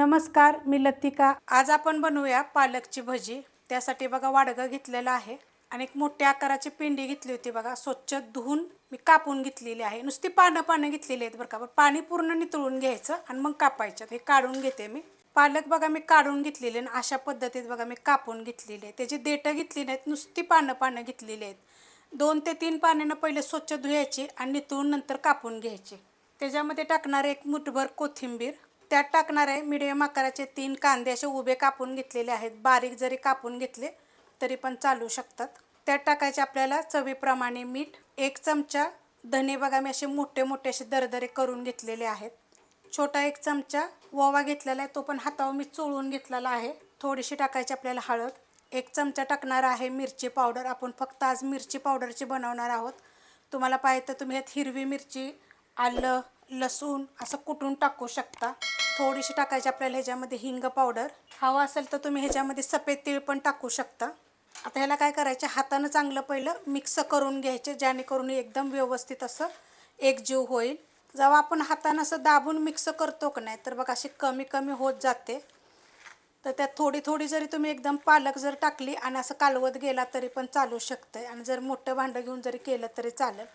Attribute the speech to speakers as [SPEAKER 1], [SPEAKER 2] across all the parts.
[SPEAKER 1] नमस्कार मी लतिका. आज आपण बनवूया पालकची भजी. त्यासाठी बघा वाडगं घेतलेलं आहे आणि एक मोठ्या आकाराची पिंडी घेतली होती बघा. स्वच्छ धुवून मी कापून घेतलेली आहे. नुसती पानं पानं घेतलेली आहेत बरं का. पण पाणी पूर्ण नितळून घ्यायचं आणि मग कापायचं. हे काढून घेते मी. पालक बघा मी काढून घेतलेले आणि अशा पद्धतीत बघा मी कापून घेतलेली आहे त्याची देठं घेतली नाहीत नुसती पानं पानं घेतलेली आहेत. दोन ते तीन पाण्यानं पहिले स्वच्छ धुवायची आणि नितळून नंतर कापून घ्यायची. त्याच्यामध्ये टाकणार एक मुठभर कोथिंबीर. त्यात टाकणार आहे. मिडियम आकाराचे तीन कांदे असे उभे कापून घेतलेले आहेत. बारीक जरी कापून घेतले तरी पण चालू शकतात. त्यात टाकायचे आपल्याला चवीप्रमाणे मीठ एक चमचा धने बघा मी असे मोठे मोठे असे दरदरे करून घेतलेले आहेत. छोटा एक चमचा ओवा घेतलेला आहे तो पण हातावर मी चोळून घेतलेला आहे. थोडीशी टाकायची आपल्याला हळद. एक चमचा टाकणार आहे मिरची पावडर. आपण फक्त आज मिरची पावडरची बनवणार आहोत. तुम्हाला पाहिजे तर तुम्ही ह्यात हिरवी मिरची आलं लसूण असं कुटून टाकू शकता. थोडीशी टाकायची आपल्याला ह्याच्यामध्ये हिंग पावडर हवा असेल तर तुम्ही ह्याच्यामध्ये सफेद तीळ पण टाकू शकता. आता ह्याला काय करायचं? हातानं चांगलं पहिलं मिक्स करून घ्यायचे जेणेकरून एकदम व्यवस्थित असं एकजीव होईल. जेव्हा आपण हातानं असं दाबून मिक्स करतो का नाही तर बघा अशी कमी कमी होत जाते. तर त्यात थोडी थोडी जरी तुम्ही एकदम पालक जर टाकली आणि असं कालवत गेला तरी पण चालू शकतं आणि जर मोठं भांडं घेऊन जरी केलं तरी चालेल.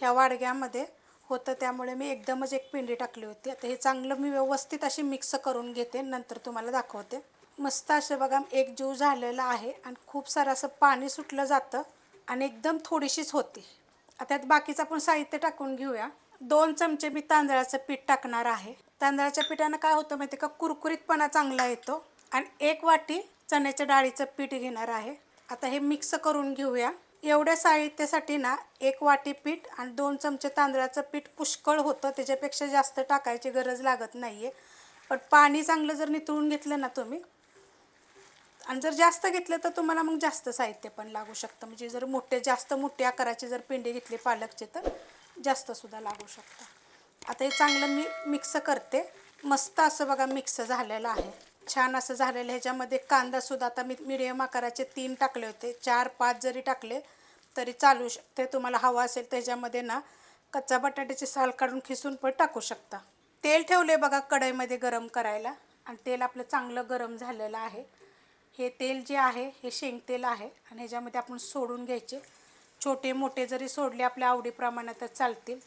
[SPEAKER 1] ह्या वाडग्यामध्ये होतं त्यामुळे मी एकदमच एक पिंडी टाकली होती. आता हे चांगलं मी व्यवस्थित अशी मिक्स करून घेते नंतर तुम्हाला दाखवते. मस्त असं बघा एक जीव झालेला आहे आणि खूप सारं असं पाणी सुटलं जातं आणि एकदम थोडीशीच होती. आता त्यात बाकीचं आपण साहित्य टाकून घेऊया. दोन चमचे मी तांदळाचं पीठ टाकणार आहे. तांदळाच्या पिठानं काय होतं माहिती का? कुरकुरीतपणा चांगला येतो. आणि एक वाटी चण्याच्या डाळीचं पीठ घेणार आहे. आता हे मिक्स करून घेऊया. एवढ्या साहित्यासाठी ना एक वाटी पीठ आणि दोन चमचे तांदळाचं पीठ पुष्कळ होतं. त्याच्यापेक्षा जास्त टाकायची गरज लागत नाही आहे पण पाणी चांगलं जर नितळून घेतलं ना तुम्ही आणि जर जास्त घेतलं तर तुम्हाला मग जास्त साहित्य पण लागू शकतं. म्हणजे जर मोठे जास्त मोठे आकाराची जर पिंडी घेतली पालकचे तर जास्तसुद्धा लागू शकतं. आता हे चांगलं मी मिक्स करते. मस्त असं बघा मिक्स झालेलं आहे. छान असं झालेलं ह्याच्यामध्ये कांदासुद्धा आता मी मिडियम आकाराचे तीन टाकले होते. चार पाच जरी टाकले तरी चालू शकते तुम्हाला हवा असेल तर ह्याच्यामध्ये ना कच्चा बटाट्याची साल काढून खिसून पण टाकू शकता. तेल ठेवले बघा कढईमध्ये गरम करायला. आणि तेल आपलं चांगलं गरम झालेलं आहे. हे तेल जे आहे हे शेंगतेल आहे. आणि ह्याच्यामध्ये आपण सोडून घ्यायचे. छोटे मोठे जरी सोडले आपल्या आवडीप्रमाणे तर चालतील.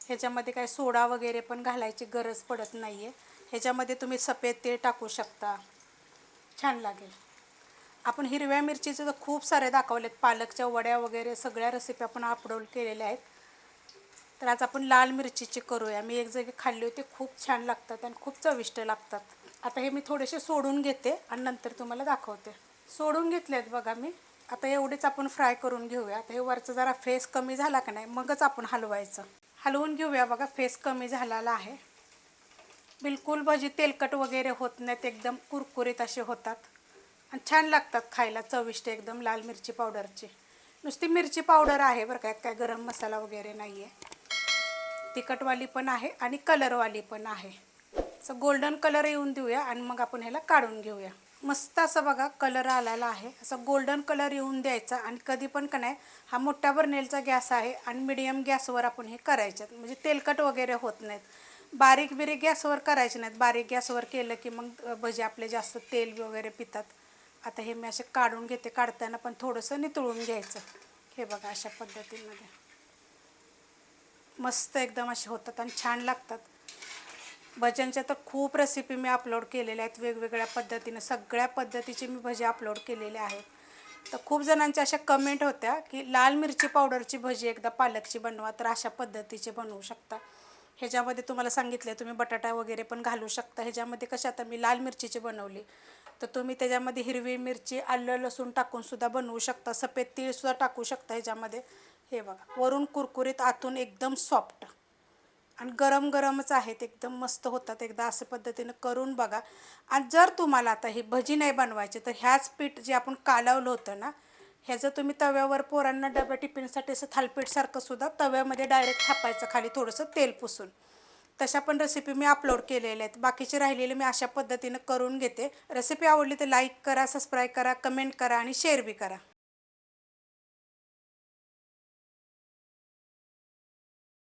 [SPEAKER 1] ह्याच्यामध्ये काय सोडा वगैरे पण घालायची गरज पडत नाही आहे ह्याच्यामध्ये तुम्ही सफेद तेल टाकू शकता. छान लागेल. आपण हिरव्या मिरचीचे तर खूप सारे दाखवलेत. पालकच्या वड्या वगैरे सगळ्या रेसिपी आपण अपलोड केलेल्या आहेत. तर आज आपण लाल मिरचीची करूया. मी एक जागी खाल्ली होती खूप छान लागतात आणि खूप चविष्ट लागतात. आता हे मी थोडेसे सोडून घेते आणि नंतर तुम्हाला दाखवते. सोडून घेतले आहेत बघा मी. आता एवढेच आपण फ्राय करून घेऊया. आता हे वरचं जरा फेस कमी झाला का नाही मगच आपण हलवायचं. हलवून घेऊया बघा फेस कमी झालेला आहे. बिलकुल भजी तेलकट वगैरे होत नाहीत एकदम कुरकुरीत असे होतात. आणि छान लागतात खायला चविष्ट एकदम लाल मिरची पावडरची. नुसती मिरची पावडर आहे बरं काय काय गरम मसाला वगैरे नाही आहे तिखटवाली पण आहे आणि कलरवाली पण आहे. असं गोल्डन कलर येऊन देऊया आणि मग आपण ह्याला काढून घेऊया. मस्त असं बघा कलर आलेला आहे. असं गोल्डन कलर येऊन द्यायचा आणि कधी पण का नाही हा मोठ्या बर्नेलचा गॅस आहे आणि मिडियम गॅसवर आपण हे करायच्यात. म्हणजे तेलकट वगैरे होत नाहीत. बारीक बिरीक गॅसवर करायचे नाहीत. बारीक गॅसवर केलं की मग भजी आपले जास्त तेल वगैरे पितात. आता हे मी असे काढून घेते. काढताना पण थोडंसं नितळून घ्यायचं. हे बघा अशा पद्धतीमध्ये. मस्त एकदम असे होतात आणि छान लागतात. भज्यांच्या तर खूप रेसिपी मी अपलोड केलेल्या आहेत. वेगवेगळ्या पद्धतीनं सगळ्या पद्धतीचे मी भजी अपलोड केलेले आहेत. तर खूप जणांच्या अशा कमेंट होत्या की लाल मिरची पावडरची भजी एकदा पालकची बनवा तर अशा पद्धतीचे बनवू शकता. ह्याच्यामध्ये तुम्हाला सांगितलं तुम्ही बटाटा वगैरे पण घालू शकता. ह्याच्यामध्ये कशा आता मी लाल मिरचीची बनवली. तर तुम्ही त्याच्यामध्ये हिरवी मिरची आलं लसूण टाकूनसुद्धा बनवू शकता. सफेद तीळसुद्धा टाकू शकता ह्याच्यामध्ये. हे बघा वरून कुरकुरीत आतून एकदम सॉफ्ट आणि गरम गरमच आहेत एकदम मस्त होतात. एकदा असं पद्धतीनं करून बघा. आणि जर तुम्हाला आता ही भजी नाही बनवायची तर ह्याच पीठ जे आपण कालवलं होतं ना ह्याचं तुम्ही तव्यावर पोरांना डबा टिफिनसाठी असं थालपीठसारखं सुद्धा तव्यामध्ये डायरेक्ट थापायचं खाली थोडंसं तेल पुसून. तशा पण रेसिपी मी अपलोड केलेल्या आहेत. बाकीचे राहिलेले मी अशा पद्धतीनं करून घेते. रेसिपी आवडली तर लाईक करा सबस्क्राईब करा कमेंट करा आणि शेअर बी करा.